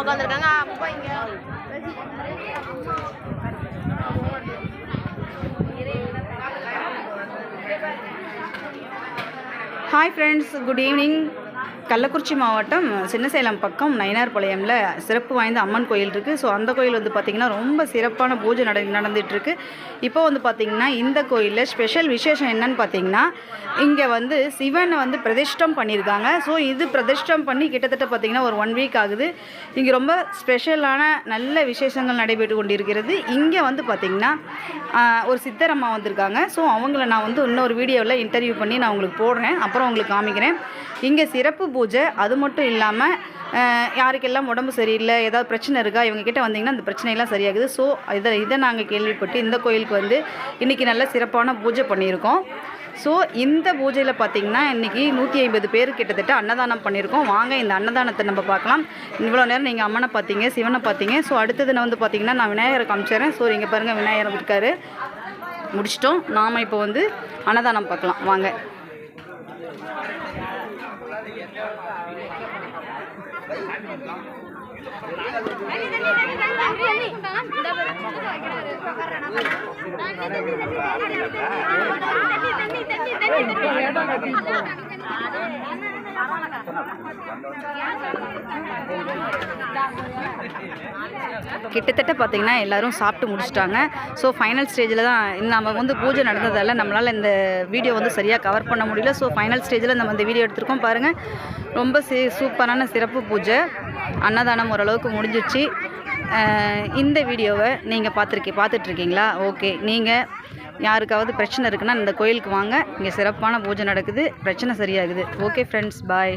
அம்மா உட்காந்துருக்காங்க அப்பா இங்க hi friends good evening Kallakurichi மாவட்டம் சின்னசேலம் பக்கம் நயினார்பாளையமில் சிறப்பு வாய்ந்த அம்மன் கோயில் இருக்குது ஸோ அந்த கோயில் வந்து பார்த்திங்கன்னா ரொம்ப சிறப்பான பூஜை நட நடந்துகிட்ருக்கு இப்போ வந்து பார்த்திங்கன்னா இந்த கோயிலில் ஸ்பெஷல் விசேஷம் என்னன்னு பார்த்தீங்கன்னா இங்கே வந்து சிவனை வந்து பிரதிஷ்டம் பண்ணியிருக்காங்க ஸோ இது பிரதிஷ்டம் பண்ணி கிட்டத்தட்ட பார்த்திங்கன்னா ஒரு ஒன் வீக் ஆகுது. இங்கே ரொம்ப ஸ்பெஷலான நல்ல விசேஷங்கள் நடைபெற்று கொண்டிருக்கிறது. இங்கே வந்து பார்த்திங்கன்னா ஒரு சித்தரம்மா வந்திருக்காங்க. ஸோ அவங்கள நான் வந்து இன்னொரு வீடியோவில் இன்டர்வியூ பண்ணி நான் உங்களுக்கு போடுறேன். அப்புறம் உங்களுக்கு காமிக்கிறேன். இங்கே சிறப்பு பூஜை அது மட்டும் இல்லாமல் யாருக்கெல்லாம் உடம்பு சரியில்லை ஏதாவது பிரச்சனை இருக்கா இவங்கக்கிட்ட வந்தீங்கன்னா அந்த பிரச்சனையெல்லாம் சரியாகுது. ஸோ இதை இதை நாங்கள் கேள்விப்பட்டு இந்த கோயிலுக்கு வந்து இன்றைக்கி நல்ல சிறப்பான பூஜை பண்ணியிருக்கோம். ஸோ இந்த பூஜையில் பார்த்திங்கன்னா இன்றைக்கி நூற்றி ஐம்பது பேர் கிட்டத்தட்ட அன்னதானம் பண்ணியிருக்கோம். வாங்க இந்த அன்னதானத்தை நம்ம பார்க்கலாம். இவ்வளோ நேரம் நீங்கள் அம்மனை பார்த்தீங்க சிவனை பார்த்தீங்க. ஸோ அடுத்தது நான் வந்து பார்த்திங்கன்னா நான் விநாயகரை காமிச்சிடுறேன் ஸோ இங்கே பாருங்கள் விநாயகர் இருக்காரு. முடிச்சிட்டோம். நாம் இப்போ வந்து அன்னதானம் பார்க்கலாம். வாங்க. தண்ணி தண்ணி தண்ணி தண்ணி தண்ணி கிட்டத்தட்ட பார்த்தீங்கன்னா எல்லோரும் சாப்பிட்டு முடிச்சிட்டாங்க. ஸோ ஃபைனல் ஸ்டேஜில் தான் நம்ம வந்து பூஜை நடந்ததால் நம்மளால் இந்த வீடியோ வந்து சரியாக கவர் பண்ண முடியல. ஸோ ஃபைனல் ஸ்டேஜில் நம்ம இந்த வீடியோ எடுத்திருக்கோம் பாருங்கள் ரொம்ப சூப்பரான சிறப்பு பூஜை. அன்னதானம் ஓரளவுக்கு முடிஞ்சிச்சு. இந்த வீடியோவை நீங்கள் பார்த்துருக்கீ பார்த்துட்ருக்கீங்களா? ஓகே. நீங்கள் யாருக்காவது பிரச்சனை இருக்குன்னா இந்த கோயிலுக்கு வாங்க. இங்கே சிறப்பான பூஜை நடக்குது. பிரச்சனை சரியாகுது. Okay friends bye